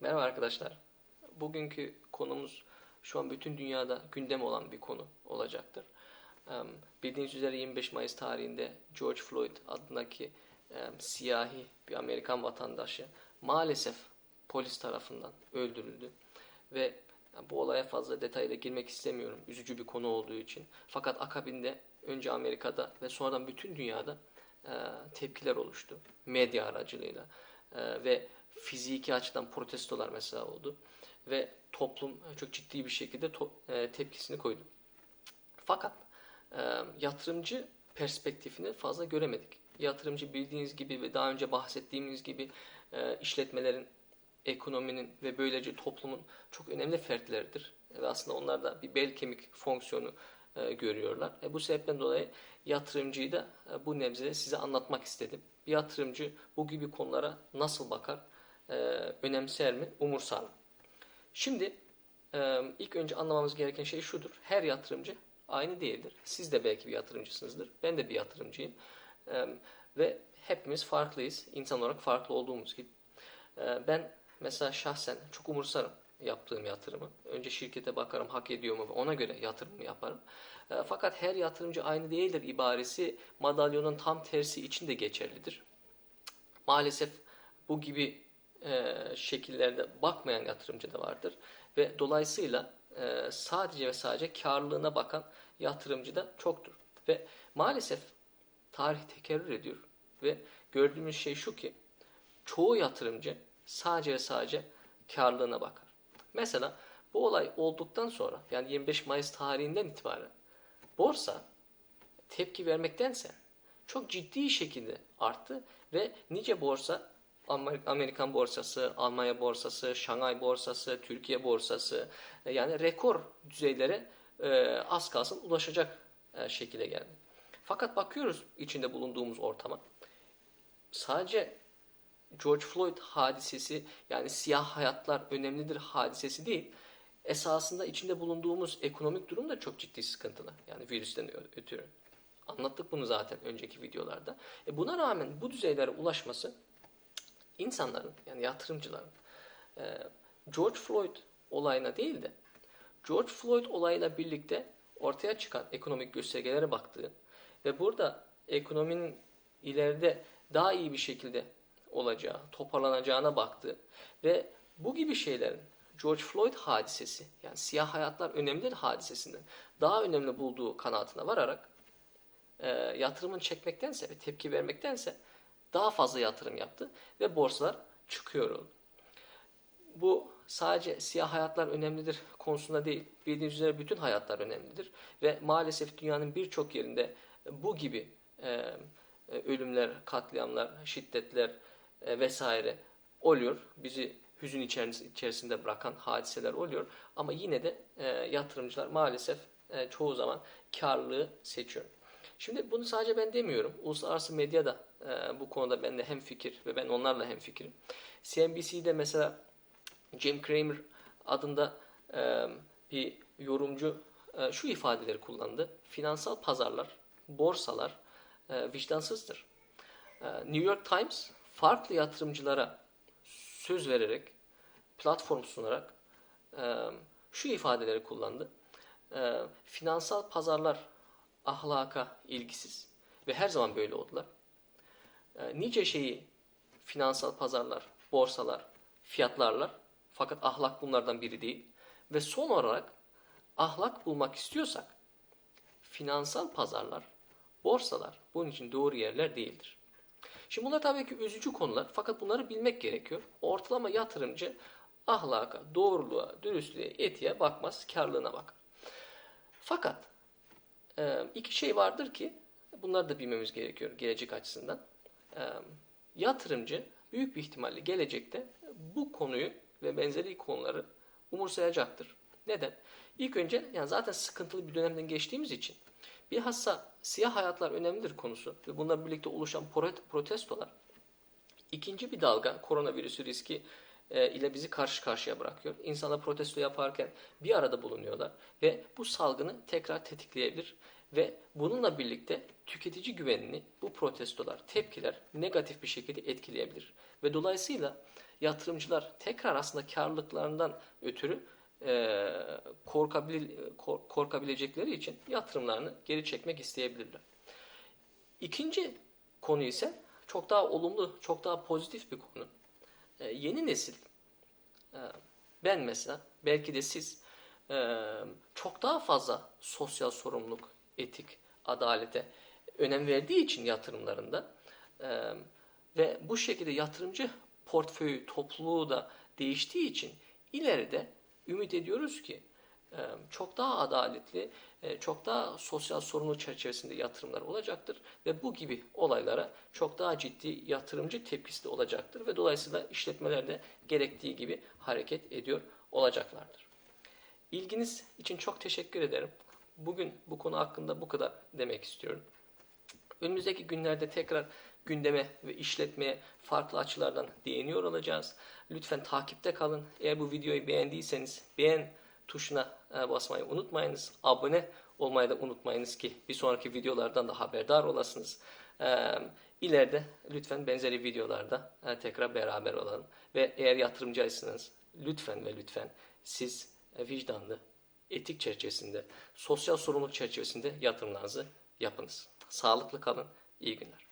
Merhaba arkadaşlar. Bugünkü konumuz şu an bütün dünyada gündem olan bir konu olacaktır. Bildiğiniz üzere 25 Mayıs tarihinde George Floyd adındaki siyahi bir Amerikan vatandaşı maalesef polis tarafından öldürüldü. Ve bu olaya fazla detayla girmek istemiyorum. Üzücü bir konu olduğu için. Fakat akabinde önce Amerika'da ve sonradan bütün dünyada e, tepkiler oluştu. Medya aracılığıyla. E, ve fiziki açıdan protestolar mesela oldu. Ve toplum çok ciddi bir şekilde e, tepkisini koydu. Fakat e, yatırımcı perspektifini fazla göremedik. Yatırımcı bildiğiniz gibi ve daha önce bahsettiğimiz gibi e, işletmelerin, ekonominin ve böylece toplumun çok önemli fertleridir. Ve aslında onlar da bir bel kemik fonksiyonu e, görüyorlar. E, bu sebepten dolayı yatırımcıyı da e, bu nebze size anlatmak istedim. Bir yatırımcı bu gibi konulara nasıl bakar, e, önemser mi, umursar mı? Şimdi e, ilk önce anlamamız gereken şey şudur. Her yatırımcı aynı değildir. Siz de belki bir yatırımcısınızdır. Ben de bir yatırımcıyım. E, ve hepimiz farklıyız. İnsan olarak farklı olduğumuz gibi. E, ben mesela şahsen çok umursarım yaptığım yatırımı. Önce şirkete bakarım hak ediyor mu ona göre yatırımımı yaparım. E, fakat her yatırımcı aynı değildir ibaresi madalyonun tam tersi için de geçerlidir. Maalesef bu gibi e, şekillerde bakmayan yatırımcı da vardır ve dolayısıyla e, sadece ve sadece karlılığına bakan yatırımcı da çoktur. Ve maalesef tarih tekerrür ediyor ve gördüğümüz şey şu ki çoğu yatırımcı sadece ve sadece karlılığına bakar. Mesela bu olay olduktan sonra yani 25 Mayıs tarihinden itibaren borsa tepki vermektense çok ciddi şekilde arttı ve nice borsa Amerikan borsası, Almanya borsası, Şangay borsası, Türkiye borsası e, yani rekor düzeylere az kalsın ulaşacak e, şekilde geldi. Fakat bakıyoruz içinde bulunduğumuz ortama. Sadece George Floyd hadisesi yani siyah hayatlar önemlidir hadisesi değil. Esasında içinde bulunduğumuz ekonomik durum da çok ciddi sıkıntılı. Yani virüsten ötürü. Anlattık bunu zaten önceki videolarda. E buna rağmen bu düzeylere ulaşması insanların yani yatırımcıların. E, George Floyd olayına değil de George Floyd olayla birlikte ortaya çıkan ekonomik göstergelere baktığı ve burada ekonominin ileride daha iyi bir şekilde olacağı, toparlanacağına baktığı ve bu gibi şeylerin George Floyd hadisesi yani siyah hayatlar önemlidir hadisesinden daha önemli bulduğu kanaatine vararak e, yatırımın çekmektense ve tepki vermektense daha fazla yatırım yaptı ve borsalar çıkıyor oldu. Bu sadece siyah hayatlar önemlidir konusunda değil. Bildiğiniz üzere bütün hayatlar önemlidir. Ve maalesef dünyanın birçok yerinde bu gibi e, ölümler, katliamlar, şiddetler e, vesaire oluyor. Bizi hüzün içerisinde bırakan hadiseler oluyor. Ama yine de e, yatırımcılar maalesef e, çoğu zaman karlılığı seçiyor. Şimdi bunu sadece ben demiyorum. Uluslararası medya da e, bu konuda benimle hem fikir ve ben onlarla hem fikrim. CNBC'de mesela Jim Cramer adında e, bir yorumcu e, şu ifadeleri kullandı. Finansal pazarlar, borsalar e, vicdansızdır. E, New York Times farklı yatırımcılara söz vererek, platform sunarak e, şu ifadeleri kullandı. E, finansal pazarlar ahlaka ilgisiz ve her zaman böyle oldular. E, nice şeyi finansal pazarlar, borsalar fiyatlarlar fakat ahlak bunlardan biri değil. Ve son olarak ahlak bulmak istiyorsak finansal pazarlar, borsalar bunun için doğru yerler değildir. Şimdi bunlar tabii ki üzücü konular fakat bunları bilmek gerekiyor. Ortalama yatırımcı ahlaka, doğruluğa, dürüstlüğe, etiğe bakmaz, karlılığına bakar. Fakat iki şey vardır ki bunları da bilmemiz gerekiyor gelecek açısından. E, yatırımcı büyük bir ihtimalle gelecekte bu konuyu ve benzeri konuları umursayacaktır. Neden? İlk önce yani zaten sıkıntılı bir dönemden geçtiğimiz için bilhassa siyah hayatlar önemlidir konusu ve bunlarla birlikte oluşan protestolar ikinci bir dalga koronavirüsü riski ile bizi karşı karşıya bırakıyor. İnsanlar protesto yaparken bir arada bulunuyorlar ve bu salgını tekrar tetikleyebilir ve bununla birlikte tüketici güvenini bu protestolar, tepkiler negatif bir şekilde etkileyebilir. Ve dolayısıyla yatırımcılar tekrar aslında karlılıklarından ötürü e, kork- korkabilecekleri için yatırımlarını geri çekmek isteyebilirler. İkinci konu ise çok daha olumlu, çok daha pozitif bir konu. E, yeni nesil, e, ben mesela, belki de siz e, çok daha fazla sosyal sorumluluk, etik, adalete önem verdiği için yatırımlarında ve bu şekilde yatırımcı portföyü, topluluğu da değiştiği için ileride ümit ediyoruz ki çok daha adaletli, e, çok daha sosyal sorumluluk çerçevesinde yatırımlar olacaktır ve bu gibi olaylara çok daha ciddi yatırımcı tepkisi de olacaktır ve dolayısıyla işletmeler de gerektiği gibi hareket ediyor olacaklardır. İlginiz için çok teşekkür ederim. Bugün bu konu hakkında bu kadar demek istiyorum. Önümüzdeki günlerde tekrar gündeme ve işletmeye farklı açılardan değiniyor olacağız. Lütfen takipte kalın. Eğer bu videoyu beğendiyseniz beğen tuşuna e, basmayı unutmayınız. Abone olmayı da unutmayınız ki bir sonraki videolardan da haberdar olasınız. E, İleride lütfen benzeri videolarda e, tekrar beraber olalım. Ve eğer yatırımcıysanız lütfen ve lütfen siz vicdanlı, etik çerçevesinde, sosyal sorumluluk çerçevesinde yatırımlarınızı yapınız. Sağlıklı kalın, iyi günler.